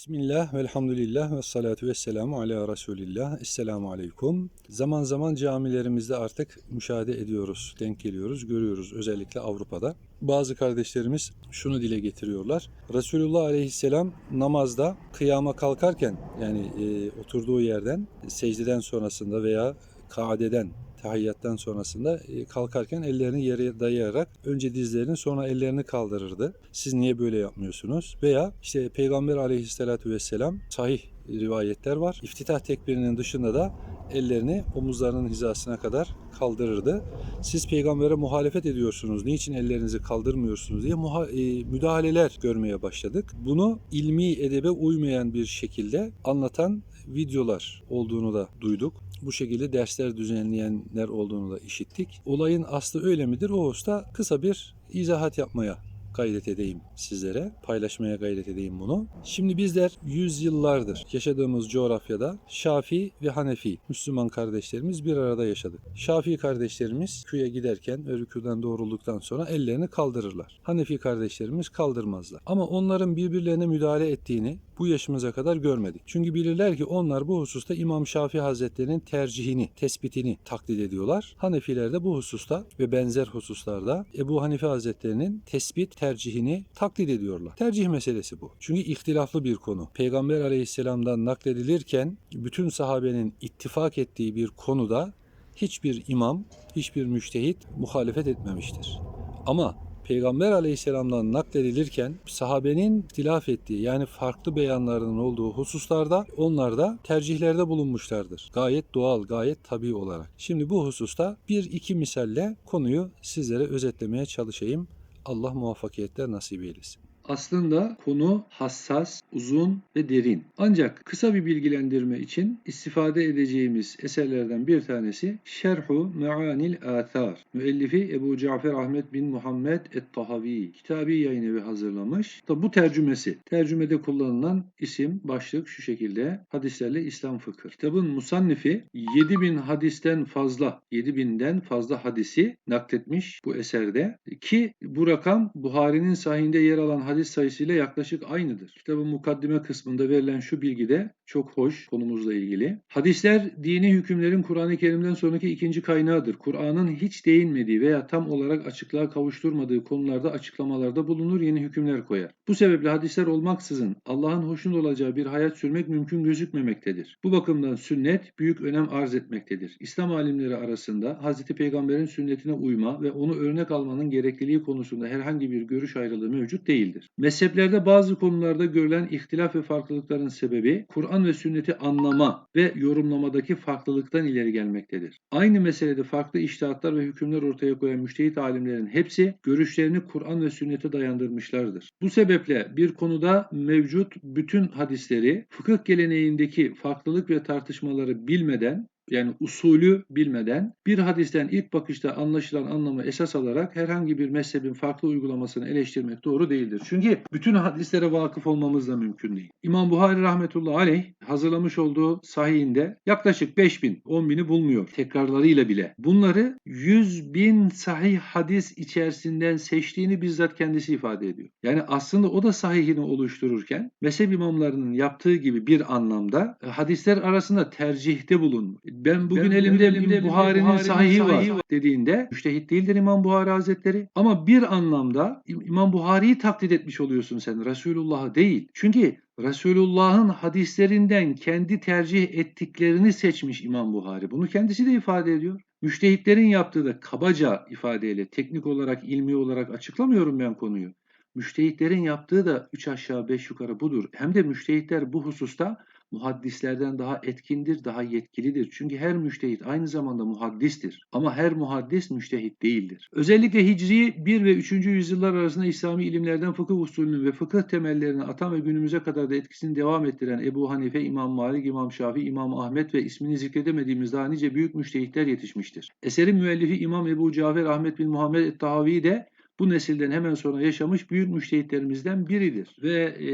Bismillah, velhamdülillah ve salatu ve selamu ala Resulillah. Esselamu aleyküm. Zaman zaman camilerimizde artık müşahede ediyoruz, denk geliyoruz, görüyoruz özellikle Avrupa'da. Bazı kardeşlerimiz şunu dile getiriyorlar. Resulullah aleyhisselam namazda kıyama kalkarken yani e, oturduğu yerden secdeden sonrasında veya kaadeden tahiyyattan sonrasında e, kalkarken ellerini yere dayayarak önce dizlerini sonra ellerini kaldırırdı. Siz niye böyle yapmıyorsunuz? Veya işte Peygamber aleyhissalatü vesselam sahih rivayetler var. İftitah tekbirinin dışında da ellerini omuzlarının hizasına kadar kaldırırdı. Siz peygambere muhalefet ediyorsunuz. Niçin ellerinizi kaldırmıyorsunuz diye muha- e, müdahaleler görmeye başladık. Bunu ilmi edebe uymayan bir şekilde anlatan videolar olduğunu da duyduk. Bu şekilde dersler düzenleyenler olduğunu da işittik. Olayın aslı öyle midir? O usta kısa bir izahat yapmaya gayret edeyim sizlere. Paylaşmaya gayret edeyim bunu. Şimdi bizler yüzyıllardır yaşadığımız coğrafyada Şafii ve Hanefi Müslüman kardeşlerimiz bir arada yaşadık. Şafii kardeşlerimiz köye giderken ve rükudan doğrulduktan sonra ellerini kaldırırlar. Hanefi kardeşlerimiz kaldırmazlar. Ama onların birbirlerine müdahale ettiğini bu yaşımıza kadar görmedik. Çünkü bilirler ki onlar bu hususta İmam Şafii Hazretleri'nin tercihini, tespitini taklit ediyorlar. Hanefiler de bu hususta ve benzer hususlarda Ebu Hanife Hazretleri'nin tespit tercihini taklit ediyorlar. Tercih meselesi bu. Çünkü ihtilaflı bir konu. Peygamber Aleyhisselam'dan nakledilirken bütün sahabenin ittifak ettiği bir konuda hiçbir imam, hiçbir müştehit muhalefet etmemiştir. Ama Peygamber aleyhisselamdan nakledilirken sahabenin ihtilaf ettiği yani farklı beyanlarının olduğu hususlarda onlar da tercihlerde bulunmuşlardır. Gayet doğal, gayet tabii olarak. Şimdi bu hususta bir iki misalle konuyu sizlere özetlemeye çalışayım. Allah muvaffakiyetler nasip eylesin. Aslında konu hassas, uzun ve derin. Ancak kısa bir bilgilendirme için istifade edeceğimiz eserlerden bir tanesi Şerhu Meanil Athar. Müellifi Ebu Cafer Ahmet bin Muhammed Et-Tahavi. Kitabi yayın evi hazırlamış. Tabi bu tercümesi. Tercümede kullanılan isim, başlık şu şekilde. Hadislerle İslam fıkıh. Kitabın musannifi 7000 hadisten fazla, 7000'den fazla hadisi nakletmiş bu eserde. Ki bu rakam Buhari'nin sahihinde yer alan hadis sayısıyla yaklaşık aynıdır. Kitabın mukaddime kısmında verilen şu bilgi de çok hoş konumuzla ilgili. Hadisler dini hükümlerin Kur'an-ı Kerim'den sonraki ikinci kaynağıdır. Kur'an'ın hiç değinmediği veya tam olarak açıklığa kavuşturmadığı konularda açıklamalarda bulunur, yeni hükümler koyar. Bu sebeple hadisler olmaksızın Allah'ın hoşnut olacağı bir hayat sürmek mümkün gözükmemektedir. Bu bakımdan sünnet büyük önem arz etmektedir. İslam alimleri arasında Hz. Peygamber'in sünnetine uyma ve onu örnek almanın gerekliliği konusunda herhangi bir görüş ayrılığı mevcut değildir. Mezheplerde bazı konularda görülen ihtilaf ve farklılıkların sebebi Kur'an ve sünneti anlama ve yorumlamadaki farklılıktan ileri gelmektedir. Aynı meselede farklı iştihatlar ve hükümler ortaya koyan müştehit alimlerin hepsi görüşlerini Kur'an ve sünnete dayandırmışlardır. Bu sebeple bir konuda mevcut bütün hadisleri fıkıh geleneğindeki farklılık ve tartışmaları bilmeden yani usulü bilmeden bir hadisten ilk bakışta anlaşılan anlamı esas alarak herhangi bir mezhebin farklı uygulamasını eleştirmek doğru değildir. Çünkü bütün hadislere vakıf olmamız da mümkün değil. İmam Buhari rahmetullahi aleyh hazırlamış olduğu sahihinde yaklaşık 5000, 10 bini bulmuyor tekrarlarıyla bile. Bunları 100 bin sahih hadis içerisinden seçtiğini bizzat kendisi ifade ediyor. Yani aslında o da sahihini oluştururken mezhep imamlarının yaptığı gibi bir anlamda e, hadisler arasında tercihte bulunmuş ben bugün Ben elimde, elimde Buhari'nin Buhari'nin sahihi, sahihi var dediğinde müştehit değildir İmam Buhari Hazretleri. Ama bir anlamda İm- İmam Buhari'yi taklit etmiş oluyorsun sen Resulullah'ı değil. Çünkü Resulullah'ın hadislerinden kendi tercih ettiklerini seçmiş İmam Buhari. Bunu kendisi de ifade ediyor. Müştehitlerin yaptığı da kabaca ifadeyle teknik olarak, ilmi olarak açıklamıyorum ben konuyu. Müştehitlerin yaptığı da 3 aşağı 5 yukarı budur. Hem de müştehitler bu hususta muhaddislerden daha etkindir, daha yetkilidir. Çünkü her müştehit aynı zamanda muhaddistir. Ama her muhaddis müştehit değildir. Özellikle Hicri 1 ve 3. yüzyıllar arasında İslami ilimlerden fıkıh usulünün ve fıkıh temellerini atan ve günümüze kadar da etkisini devam ettiren Ebu Hanife, İmam Malik, İmam Şafii, İmam Ahmet ve ismini zikredemediğimiz daha nice büyük müştehitler yetişmiştir. Eserin müellifi İmam Ebu Cafer Ahmet bin Muhammed et-Tahavi de bu nesilden hemen sonra yaşamış büyük müştehitlerimizden biridir. Ve e,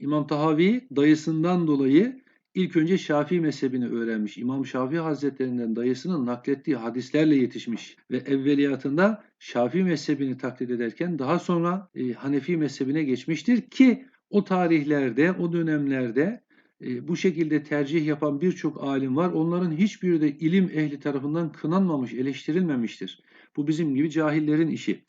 İmam Tahavi dayısından dolayı ilk önce Şafii mezhebini öğrenmiş. İmam Şafii Hazretlerinden dayısının naklettiği hadislerle yetişmiş ve evveliyatında Şafii mezhebini taklit ederken daha sonra e, Hanefi mezhebine geçmiştir ki O tarihlerde, o dönemlerde e, bu şekilde tercih yapan birçok alim var. Onların hiçbiri de ilim ehli tarafından kınanmamış, eleştirilmemiştir. Bu bizim gibi cahillerin işi.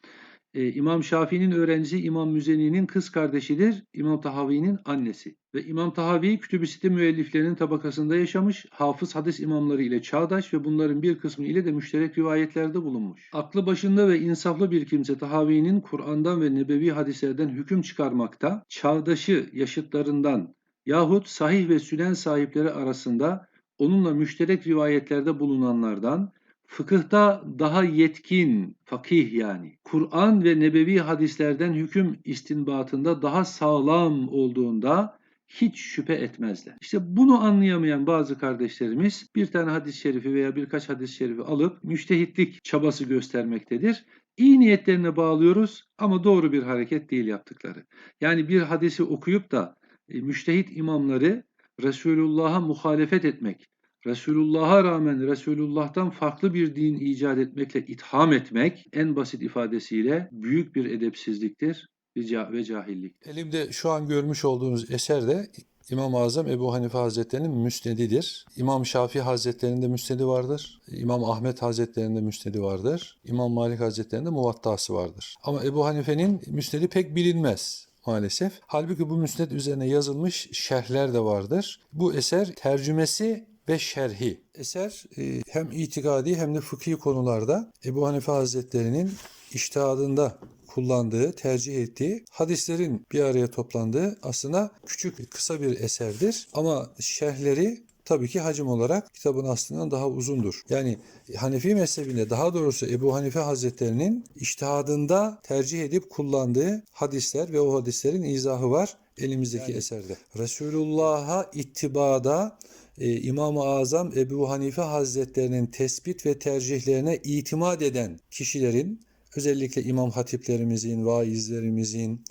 Ee, İmam Şafii'nin öğrencisi İmam Müzeni'nin kız kardeşidir. İmam Tahavi'nin annesi. Ve İmam Tahavi Kütüb-i Sitte müelliflerinin tabakasında yaşamış. Hafız hadis imamları ile çağdaş ve bunların bir kısmı ile de müşterek rivayetlerde bulunmuş. Aklı başında ve insaflı bir kimse Tahavi'nin Kur'an'dan ve nebevi hadislerden hüküm çıkarmakta, çağdaşı yaşıtlarından yahut sahih ve sünen sahipleri arasında onunla müşterek rivayetlerde bulunanlardan fıkıhta daha yetkin, fakih yani, Kur'an ve nebevi hadislerden hüküm istinbatında daha sağlam olduğunda hiç şüphe etmezler. İşte bunu anlayamayan bazı kardeşlerimiz bir tane hadis-i şerifi veya birkaç hadis-i şerifi alıp müştehitlik çabası göstermektedir. İyi niyetlerine bağlıyoruz ama doğru bir hareket değil yaptıkları. Yani bir hadisi okuyup da e, müştehit imamları Resulullah'a muhalefet etmek, Resulullah'a rağmen Resulullah'tan farklı bir din icat etmekle itham etmek en basit ifadesiyle büyük bir edepsizliktir ve ca- ve cahillik. Elimde şu an görmüş olduğunuz eser de İmam-ı Azam Ebu Hanife Hazretleri'nin müsnedidir. İmam Şafii Hazretleri'nin de müsnedi vardır. İmam Ahmet Hazretleri'nin de müsnedi vardır. İmam Malik Hazretleri'nin de muvattası vardır. Ama Ebu Hanife'nin müsnedi pek bilinmez maalesef. Halbuki bu müsned üzerine yazılmış şerhler de vardır. Bu eser tercümesi ve şerhi. Eser e, hem itikadi hem de fıkhi konularda Ebu Hanife Hazretleri'nin iştihadında kullandığı, tercih ettiği hadislerin bir araya toplandığı aslında küçük, kısa bir eserdir. Ama şerhleri tabii ki hacim olarak kitabın aslından daha uzundur. Yani Hanefi mezhebinde daha doğrusu Ebu Hanife Hazretleri'nin iştihadında tercih edip kullandığı hadisler ve o hadislerin izahı var elimizdeki eserde. Resulullah'a ittibada e, İmam-ı Azam Ebu Hanife Hazretlerinin tespit ve tercihlerine itimat eden kişilerin özellikle imam hatiplerimizin, vaizlerimizin,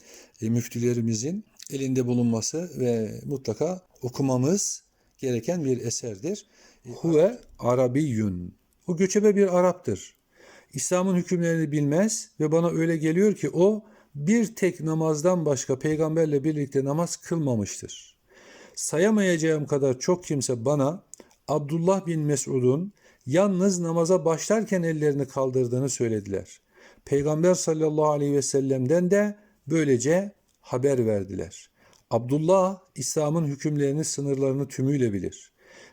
e, müftülerimizin elinde bulunması ve mutlaka okumamız gereken bir eserdir. Huve Arabiyyun. O göçebe bir Arap'tır. İslam'ın hükümlerini bilmez ve bana öyle geliyor ki o bir tek namazdan başka peygamberle birlikte namaz kılmamıştır. Sayamayacağım kadar çok kimse bana Abdullah bin Mesud'un yalnız namaza başlarken ellerini kaldırdığını söylediler. Peygamber sallallahu aleyhi ve sellem'den de böylece haber verdiler. Abdullah İslam'ın hükümlerini sınırlarını tümüyle bilir.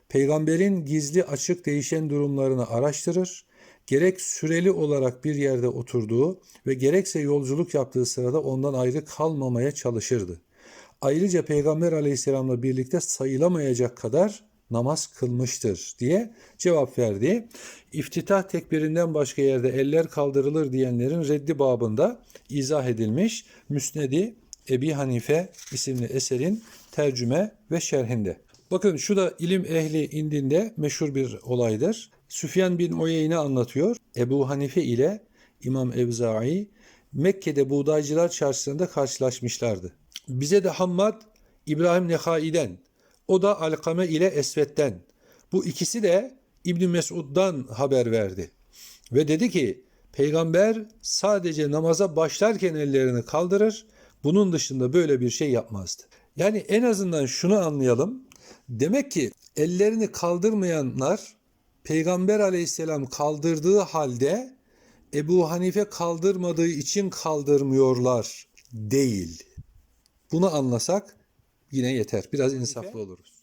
Peygamberin gizli açık değişen durumlarını araştırır. Gerek süreli olarak bir yerde oturduğu ve gerekse yolculuk yaptığı sırada ondan ayrı kalmamaya çalışırdı. Ayrıca Peygamber aleyhisselamla birlikte sayılamayacak kadar namaz kılmıştır diye cevap verdi. İftitah tekbirinden başka yerde eller kaldırılır diyenlerin reddi babında izah edilmiş Müsnedi Ebi Hanife isimli eserin tercüme ve şerhinde. Bakın şu da ilim ehli indinde meşhur bir olaydır. Süfyan bin Uyeyne anlatıyor. Ebu Hanife ile İmam Evza'i Mekke'de buğdaycılar çarşısında karşılaşmışlardı. Bize de Hammad İbrahim Nehai'den, o da Alkame ile Esvet'ten. Bu ikisi de İbn Mesud'dan haber verdi. Ve dedi ki peygamber sadece namaza başlarken ellerini kaldırır. Bunun dışında böyle bir şey yapmazdı. Yani en azından şunu anlayalım. Demek ki ellerini kaldırmayanlar peygamber aleyhisselam kaldırdığı halde Ebu Hanife kaldırmadığı için kaldırmıyorlar değil. Bunu anlasak yine yeter. Biraz insaflı oluruz.